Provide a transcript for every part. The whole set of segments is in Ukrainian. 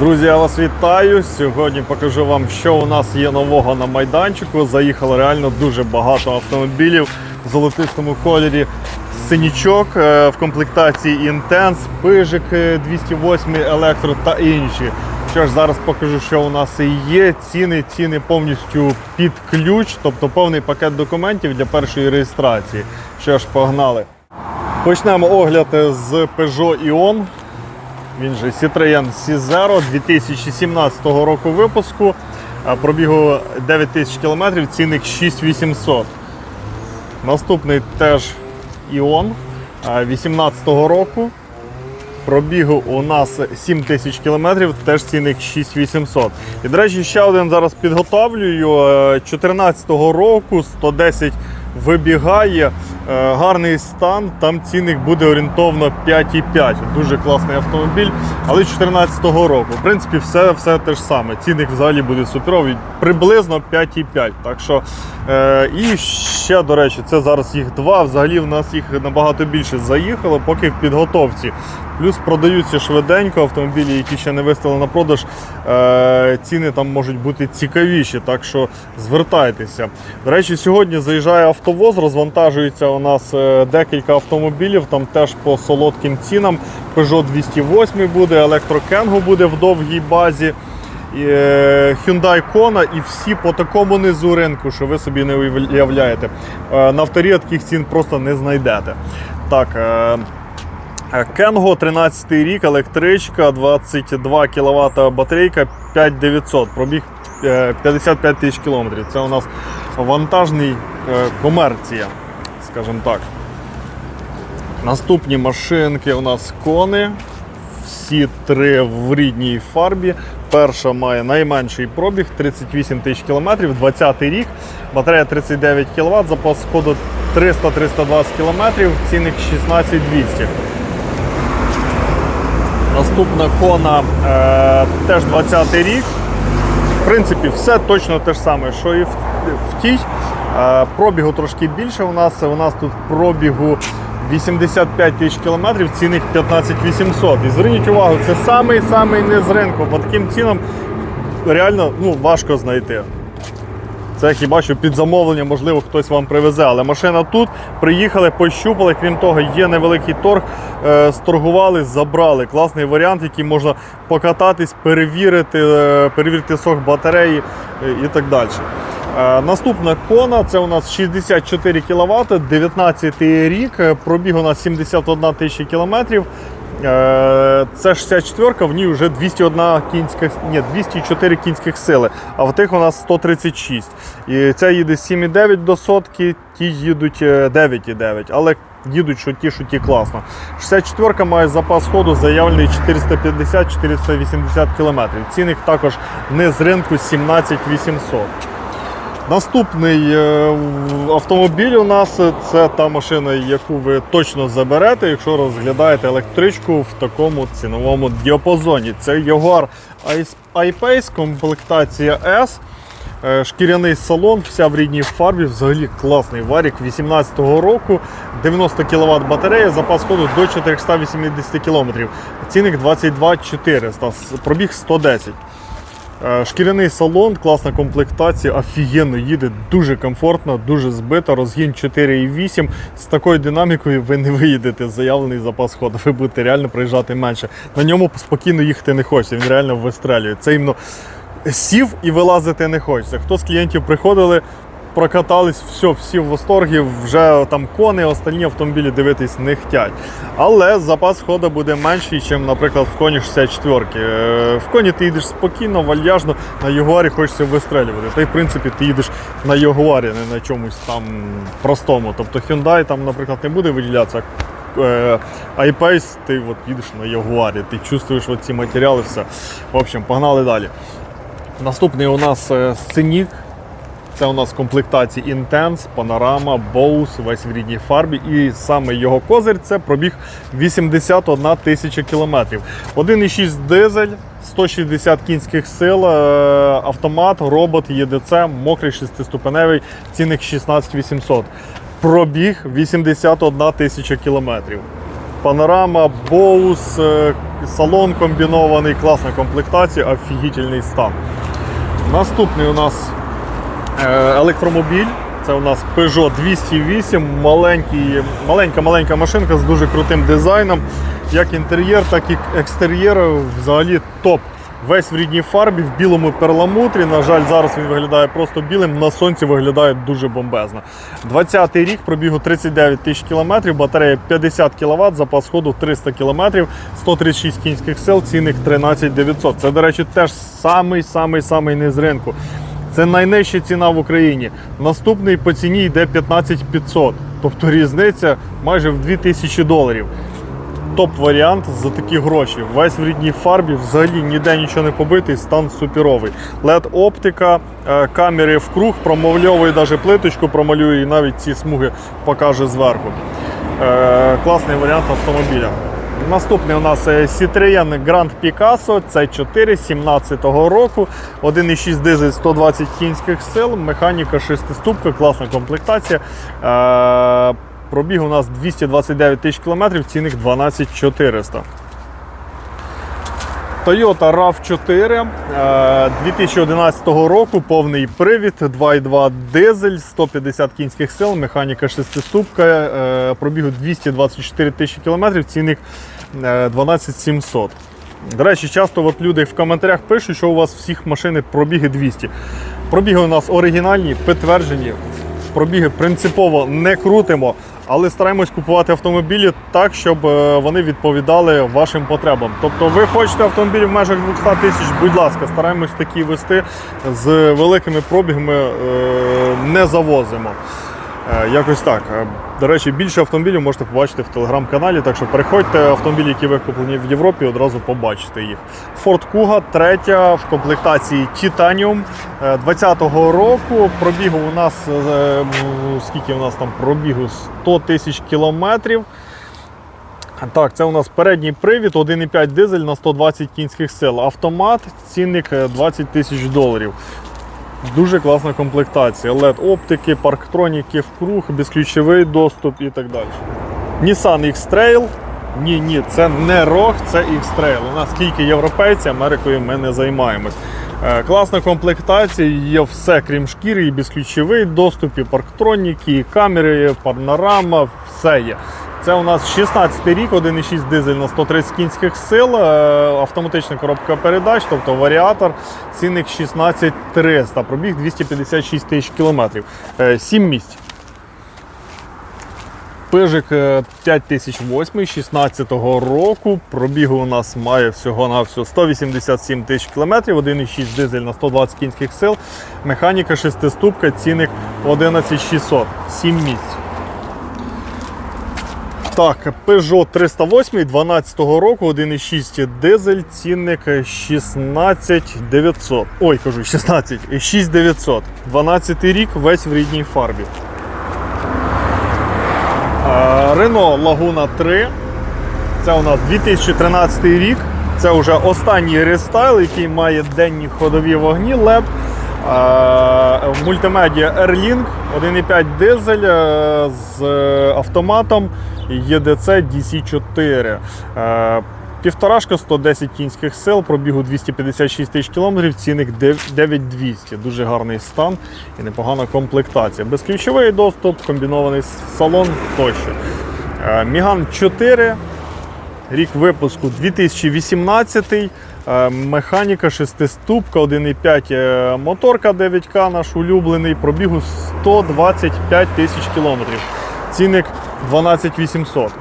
Друзі, я вас вітаю. Сьогодні покажу вам, що у нас є нового на майданчику. Заїхало реально дуже багато автомобілів в золотистому кольорі. Синічок е, в комплектації Intense, пижик е, 208 електро та інші. Що ж, зараз покажу, що у нас і є. Ціни, ціни повністю під ключ, тобто повний пакет документів для першої реєстрації. Що ж, погнали. Почнемо огляд з Peugeot Ion. Він же Citroën C0 2017 року випуску. Пробігу 9 тисяч кілометрів, цінник 6800. Наступний теж Іон 2018 року. Пробігу у нас 7 тисяч кілометрів, теж цінник 6800. І, до речі, ще один зараз підготовлюю. 2014 року 110 вибігає. Е, Гарний стан, там цінник буде орієнтовно 5,5. Дуже класний автомобіль, але 2014 року. В принципі, все, все те ж саме. Цінник взагалі буде суперовий, приблизно 5,5. Так що, е, і ще, до речі, це зараз їх два. Взагалі в нас їх набагато більше заїхало, поки в підготовці. Плюс продаються швиденько автомобілі, які ще не виставили на продаж. Е, ціни там можуть бути цікавіші, так що звертайтеся. До речі, сьогодні заїжджає автовоз, розвантажується у нас е, декілька автомобілів, там теж по солодким цінам. Peugeot 208 буде, Електрокенго буде в довгій базі. е, Hyundai Kona і всі по такому низу ринку, що ви собі не уявляєте. Е, На авторі таких цін просто не знайдете. Так, Кенго 13 рік, електричка, 22 кВт батарейка, 5900, пробіг е, 55 тисяч кілометрів. Це у нас вантажний е, комерція, скажімо так. Наступні машинки у нас кони. Всі три в рідній фарбі. Перша має найменший пробіг 38 тисяч кілометрів, 20 рік, батарея 39 кВт, запас ходу 300-320 км, цінник 16200. Наступна кона е, теж 20 рік. В принципі, все точно те ж саме, що і в, в. Е, пробігу трошки більше у нас. У нас тут пробігу 85 тисяч кілометрів, цінник 15 800. І зверніть увагу, це самий-самий низ ринку. По таким цінам реально ну, важко знайти. Це хіба що під замовлення, можливо, хтось вам привезе. Але машина тут, приїхали, пощупали. Крім того, є невеликий торг, е, сторгували, забрали. Класний варіант, який можна покататись, перевірити, е, перевірити сок батареї е, і так далі. Е, Наступна кона це у нас 64 кВт, 19 рік, е, пробіг у нас 71 тисяча кілометрів. Е, Це 64 в ній вже 201 кінська, ні, 204 кінських сили, а в тих у нас 136. І ця їде 7,9 до сотки, ті їдуть е, 9,9, але їдуть що ті, що ті класно. 64 має запас ходу заявлений 450-480 км. Цінник також не з ринку 17 800. Наступний е, автомобіль у нас це та машина, яку ви точно заберете, якщо розглядаєте електричку в такому ціновому діапазоні. Це Jaguar I-Pace, комплектація S. Е, Шкіряний салон, вся в рідній фарбі, взагалі класний варік 18-го року, 90 кВт батарея, запас ходу до 480 км. Цінник 22 400, пробіг 110. Е, Шкіряний салон, класна комплектація, офігенно їде, дуже комфортно, дуже збито. Розгін 4,8. З такою динамікою ви не виїдете заявлений запас ходу. Ви будете реально проїжджати менше. На ньому спокійно їхати не хочеться, він реально вистрелює. Це іменно сів і вилазити не хочеться. Хто з клієнтів приходили, прокатались, все, всі в восторгі, вже там кони, остальні автомобілі дивитись не хотять. Але запас ходу буде менший, ніж, наприклад, в коні 64. Е, В коні ти їдеш спокійно, вальяжно, на Ягуарі хочеться вистрелювати. Та й в принципі ти їдеш на Ягуарі, не на чомусь там простому. Тобто Hyundai там, наприклад, не буде виділятися. Е, iPace, ти от їдеш на Ягуарі, ти чувствуєш ці матеріали, все. В общем, погнали далі. Наступний у нас е, сценік. Це у нас комплектації Intense, Panorama, Bose, весь в рідній фарбі. І саме його козир це пробіг 81 тисяча кілометрів. 1,6 дизель, 160 кінських сил, е, автомат, робот, ЄДЦ, мокрий шестиступеневий, цінник 16 800. Пробіг 81 тисяча кілометрів. панорама, боус, е, салон комбінований, класна комплектація, офігітельний стан. Наступний у нас електромобіль. Це у нас Peugeot 208, маленький, маленька-маленька машинка з дуже крутим дизайном. Як інтер'єр, так і екстер'єр взагалі топ. Весь в рідній фарбі, в білому перламутрі. На жаль, зараз він виглядає просто білим, на сонці виглядає дуже бомбезно. 20-й рік пробігу 39 тисяч кілометрів, батарея 50 кВт, запас ходу 300 км, 136 кінських сил, цінник 13 900. Це, до речі, теж самий-самий-самий низ ринку. Це найнижча ціна в Україні. Наступний по ціні йде 15 500. Тобто різниця майже в 2000 доларів. Топ-варіант за такі гроші. Весь в рідній фарбі, взагалі ніде нічого не побитий, стан суперовий. led оптика, е, камери в круг, промовльовує навіть плиточку, промалює і навіть ці смуги покаже зверху. Е, Класний варіант автомобіля. Наступний у нас е, Citroën Grand Picasso, це 4 17-го року, 1,6 дизель 120 кінських сил, механіка 6-ступка, класна комплектація. Е, Пробіг у нас 229 тисяч кілометрів, цінник 12 400. Toyota RAV4 е, 2011 року, повний привід, 2,2 дизель, 150 кінських сил, механіка 6-ступка, е, пробігу 224 тисячі кілометрів, цінник е, 12 700. До речі, часто от люди в коментарях пишуть, що у вас всіх машини пробіги 200. Пробіги у нас оригінальні, підтверджені. Пробіги принципово не крутимо, але стараємось купувати автомобілі так, щоб е, вони відповідали вашим потребам. Тобто, ви хочете автомобіль в межах 200 тисяч, будь ласка, стараємось такі вести з великими пробігами, е, не завозимо. Е, Якось так. Е, До речі, більше автомобілів можете побачити в телеграм-каналі, так що переходьте автомобілі, які викуплені в Європі, одразу побачите їх. Ford Kuga, третя в комплектації Titanium е, 20-го року. Пробігу у нас е, скільки у нас там пробігу? 100 тисяч кілометрів. Так, це у нас передній привід, 1,5 дизель на 120 кінських сил. Автомат, цінник е, 20 тисяч доларів. Дуже класна комплектація. LED оптики, парктроніки круг, безключовий доступ і так далі. Nissan X-Trail. Ні, ні, це не рог, це X-Trail. У нас тільки європейці, Америкою ми не займаємось. Е, Класна комплектація, є все, крім шкіри, і безключовий доступ, і парктроніки, і камери, і панорама, все є. Це у нас 16 рік, 1,6 дизель на 130 кінських сил, е, автоматична коробка передач, тобто варіатор, цінник 16300, пробіг 256 тисяч кілометрів, 7 місць. Пижик е, 5008 16 року. Пробігу у нас має всього на всього 187 тисяч кілометрів, 1,6 дизель на 120 кінських сил. Механіка 6 ступка, цінник 11600, 7 місць. Так, Peugeot 308 12 року, 1,6 дизель, цінник 16900. Ой, кажу, 16, 6900. 12 рік, весь в рідній фарбі. Renault Лагуна 3. Це у нас 2013 рік. Це вже останній рестайл, який має денні ходові вогні LED. Е, Мультимедіа Airlink, 1,5 дизель е, з автоматом EDC DC4. Півторашка 110 кінських сил, пробігу 256 тисяч кілометрів, цінник 9200. Дуже гарний стан і непогана комплектація. Безключовий доступ, комбінований салон тощо. Е, Міган 4, рік випуску 2018. е, Механіка 6-ступка, 1,5 е, моторка 9К, наш улюблений, пробігу 125 тисяч кілометрів. Цінник 12800.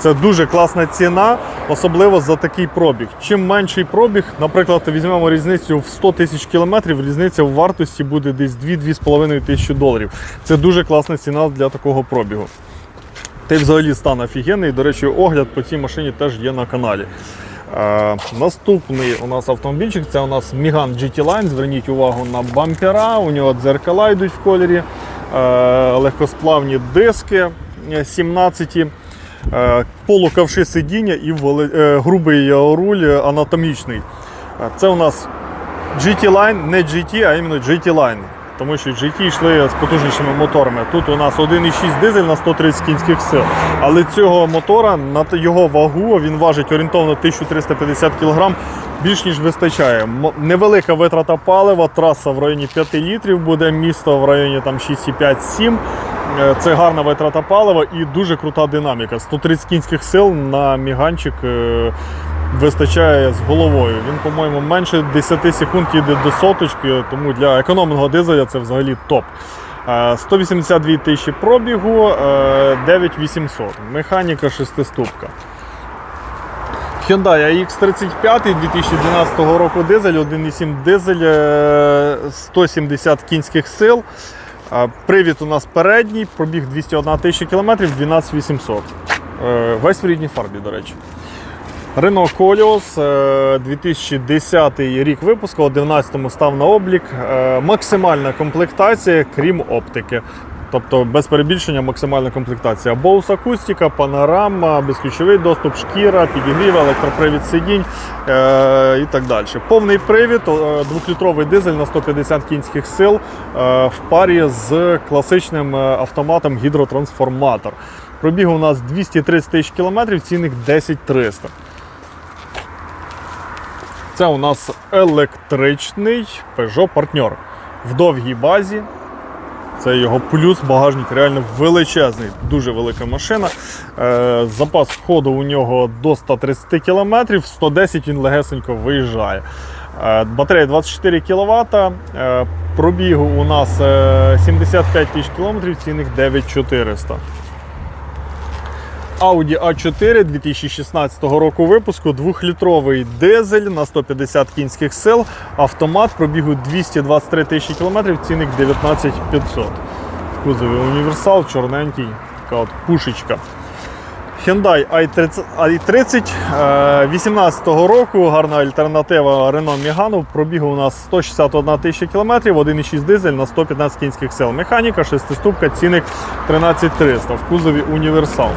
Це дуже класна ціна, особливо за такий пробіг. Чим менший пробіг, наприклад, візьмемо різницю в 100 тисяч кілометрів, різниця в вартості буде десь 2-2,5 тисячі доларів. Це дуже класна ціна для такого пробігу. Й взагалі стан офігенний. До речі, огляд по цій машині теж є на каналі. Е, наступний у нас автомобільчик це у нас Міган GT Line. Зверніть увагу на бампера. У нього дзеркала йдуть в кольорі, е, легкосплавні диски е, 17. Е, полуковши сидіння і е, грубий руль е, анатомічний. Е, Це у нас GT Line, не GT, а іменно GT Line. тому що GT йшли з потужнішими моторами. Тут у нас 1,6 дизель на 130 кінських сил. Але цього мотора на його вагу він важить орієнтовно 1350 кг. Більш ніж вистачає. Невелика витрата палива, траса в районі 5 літрів буде, місто в районі там 6,5-7. Е, Це гарна витрата палива і дуже крута динаміка. 130 кінських сил на міганчик е, вистачає з головою. Він, по-моєму, менше 10 секунд їде до соточки, тому для економного дизеля це взагалі топ. Е, 182 тисячі пробігу, е, 9800. Механіка шестиступка. Hyundai AX35 2012 року дизель, 1,7 дизель, е, 170 кінських сил. Е, Привід у нас передній, пробіг 201 тисяча кілометрів, 12800. Е, Весь в рідній фарбі, до речі. Koleos, е, 2010 рік випуску, у 2011-му став на облік. Е, Максимальна комплектація, крім оптики. Тобто без перебільшення максимальна комплектація. Bose акустика, панорама, безключовий доступ, шкіра, підігрів, електропривід сидінь е, і так далі. Повний привід, двохлітровий дизель на 150 кінських сил е, в парі з класичним е, автоматом гідротрансформатор. Пробіг у нас 230 тисяч кілометрів, цінник 10 300. Це у нас електричний Peugeot Partner в довгій базі. Це його плюс, багажник реально величезний, дуже велика машина. Е, запас ходу у нього до 130 км, 110 він легесенько виїжджає. Е, батарея 24 кВт, е, пробігу у нас е, 75 тисяч км, цінних 9400. Audi A4 2016 року випуску, 2-літровий дизель на 150 кінських сил, автомат пробігу 223 тисячі кілометрів, цінник 19500. В кузові універсал, чорненький, така от пушечка. Hyundai i30, i30 е, 18 року, гарна альтернатива Renault Megane. Пробігу у нас 161 тисяча кілометрів, 1,6 дизель на 115 кінських сил. Механіка, шестиступка, цінник 13300. В кузові універсал.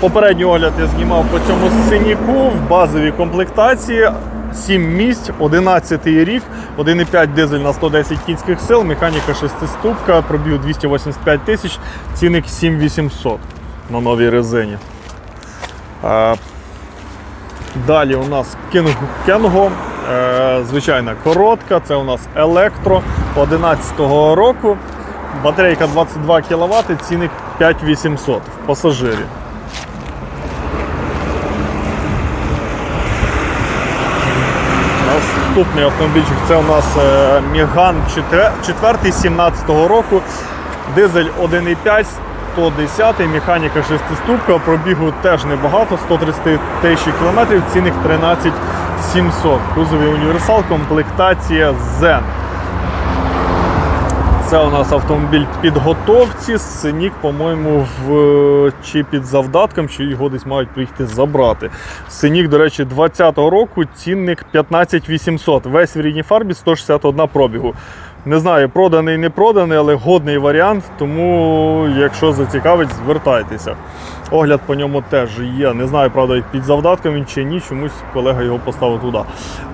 Попередній огляд я знімав по цьому синіку в базовій комплектації. 7 місць, 11 рік, 1,5 дизель на 110 кінських сил, механіка шестиступка, пробіг 285 тисяч, цінник 7800 на новій резині. Далі у нас Кенго, звичайна коротка, це у нас електро 11 року. Батарейка 22 кВт, цінник 5800 в пасажирі. Наступний автомобільчик це у нас е, Міган 4 17 року. Дизель 1,5, 110, механіка шестиступка, пробігу теж небагато, 130 тисяч кілометрів, цінник 13 700. Кузовий універсал, комплектація Zen. Це у нас автомобіль підготовці. Синік, по-моєму, в чи під завдатком, чи його десь мають приїхати забрати. Синік, до речі, 20-го року, цінник 15800. Весь в рідній фарбі 161 пробігу. Не знаю, проданий, не проданий, але годний варіант. Тому, якщо зацікавить, звертайтеся. Огляд по ньому теж є. Не знаю, правда, під завдатком він чи ні, чомусь колега його поставив туди.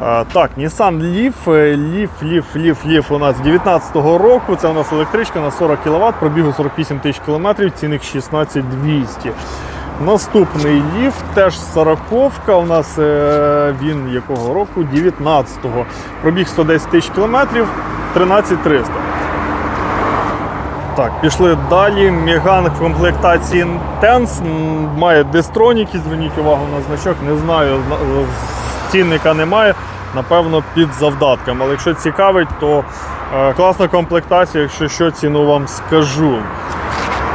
А, так, Nissan Leaf, е, Leaf, Leaf, Leaf, Leaf у нас 19-го року. Це у нас електричка на 40 кВт, пробігу 48 тисяч кілометрів, цінник 16200. Наступний ліф, теж 40 у нас е, він якого року? 19-го. Пробіг 110 тисяч кілометрів, 13300. Так, пішли далі. Меган в комплектації Tense має дестроніки, зверніть увагу на значок. Не знаю, цінника немає. Напевно, під завдатком. Але якщо цікавить, то е, класна комплектація, якщо що, ціну вам скажу.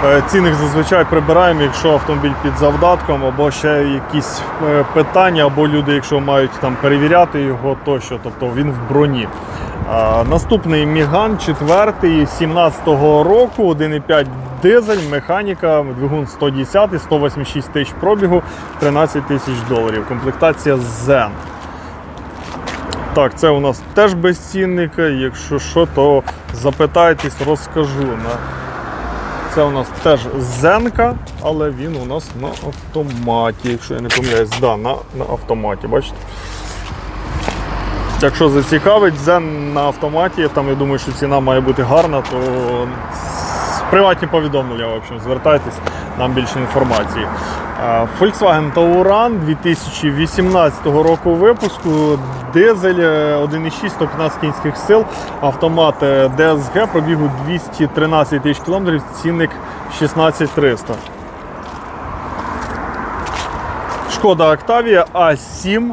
Е, Цінник зазвичай прибираємо, якщо автомобіль під завдатком, або ще якісь е, питання, або люди, якщо мають там перевіряти його тощо, тобто він в броні. Наступний Міган, четвертий, 17-го року, 1,5 дизель, механіка, двигун 110, 186 тисяч пробігу, 13 тисяч доларів. Комплектація Zen. Так, це у нас теж безцінник. Якщо що, то запитайтесь, розкажу. Це у нас теж Зенка, але він у нас на автоматі, якщо я не помиляюсь, да, на, на автоматі, бачите? Якщо зацікавить, зен на автоматі, там я думаю, що ціна має бути гарна, то приватні повідомлення, в общем, звертайтесь, нам більше інформації. Е, Volkswagen Tauran 2018 року випуску, дизель е, 1,6 115 кінських сил, автомат е, DSG, пробігу 213 тисяч кілометрів, цінник 16300. Шкода Octavia A7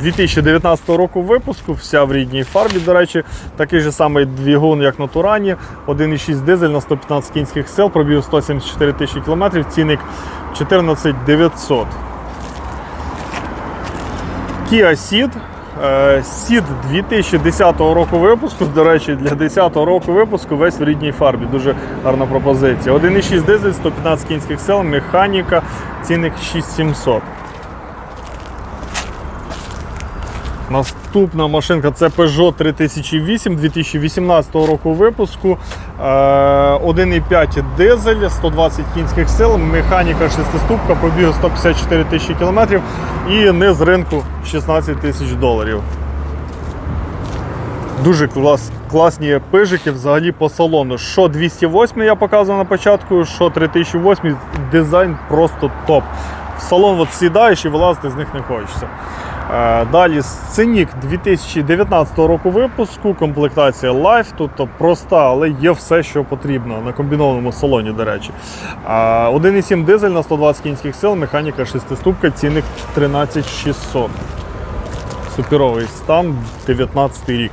2019 року випуску, вся в рідній фарбі, до речі, такий же самий двигун, як на Турані, 1,6 дизель на 115 кінських сил, пробіг 174 тисячі кілометрів, цінник 14 900. Kia Ceed. Е, Ceed 2010 року випуску. До речі, для 10 року випуску весь в рідній фарбі. Дуже гарна пропозиція. 1,6 дизель, 115 кінських сил, механіка, цінник 6700. Наступна машинка це Peugeot 3008 2018 року випуску. Е, 1,5 дизель, 120 кінських сил, механіка 6-ступка, пробігу 154 тисячі кілометрів і низ ринку 16 тисяч доларів. Дуже клас, класні пижики взагалі по салону. Що 208 я показував на початку, що 3008 дизайн просто топ. В салон от сідаєш і вилазити з них не хочеться. Е, Далі сценік 2019 року випуску, комплектація Life, тобто проста, але є все, що потрібно на комбінованому салоні, до речі. Е, 1,7 дизель на 120 кінських сил, механіка 6-ступка, цінник 13600. Суперовий стан, 19 рік.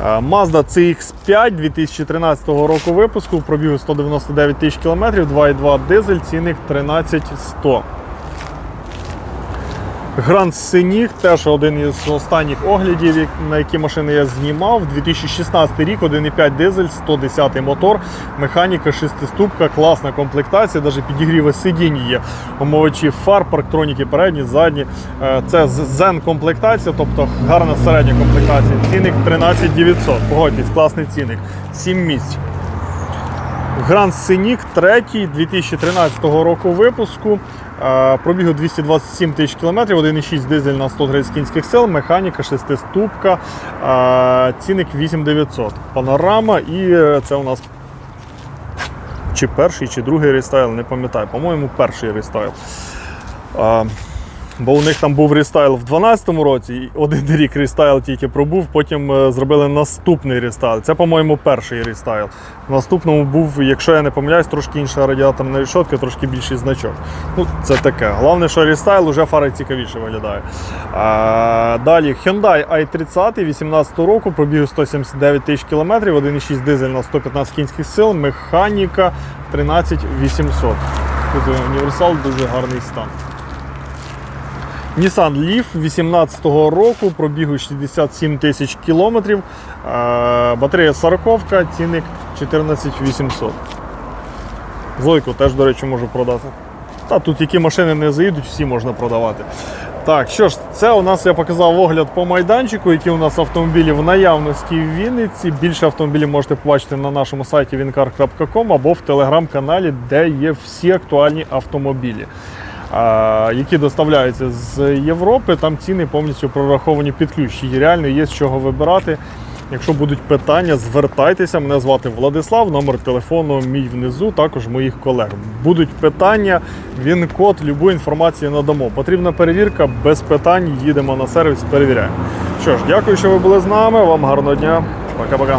Е, Mazda CX5 2013 року випуску, пробігу 199 тисяч кілометрів, 2,2 дизель, цінник 13100. Гранд Сенік, теж один із останніх оглядів, на які машини я знімав. 2016 рік, 1,5 дизель, 110 мотор, механіка, шестиступка, класна комплектація, навіть підігріви сидінь є. Омовичі фар, парктроніки передні, задні. Е, Це Zen комплектація, тобто гарна середня комплектація. Цінник 13 900. Погодьтесь, класний цінник. 7 місць. Гранд Сенік 3 2013 року випуску. Пробігу 227 тисяч кілометрів, 1,6 дизель на 130 кінських сил, механіка, шестиступка, е, цінник 8900. Панорама і е, це у нас чи перший, чи другий рестайл, не пам'ятаю. По-моєму, перший рестайл. Бо у них там був рестайл в 2012 році, один рік рестайл тільки пробув, потім е, зробили наступний рестайл. Це, по-моєму, перший рестайл. В наступному був, якщо я не помиляюсь, трошки інша радіаторна решетка, трошки більший значок. Ну, це таке. Головне, що рестайл уже фара цікавіше виглядає. А, далі Hyundai i30 18 року, пробігу 179 тисяч кілометрів, 1,6 дизель на 115 кінських сил, механіка 13800. Тут універсал дуже гарний стан. Nissan Leaf 18 року, пробігу 67 тисяч кілометрів, е, батарея 40, цінник 14800. Зойку теж, до речі, можу продати. Та тут які машини не заїдуть, всі можна продавати. Так, що ж, це у нас я показав огляд по майданчику, які у нас автомобілі в наявності в Вінниці. Більше автомобілів можете побачити на нашому сайті wincar.com або в телеграм-каналі, де є всі актуальні автомобілі які доставляються з Європи. Там ціни повністю прораховані під ключ. І реально є з чого вибирати. Якщо будуть питання, звертайтеся. Мене звати Владислав, номер телефону мій внизу, також моїх колег. Будуть питання, він код, любу інформацію надамо. Потрібна перевірка, без питань їдемо на сервіс, перевіряємо. Що ж, дякую, що ви були з нами. Вам гарного дня. Пока-пока.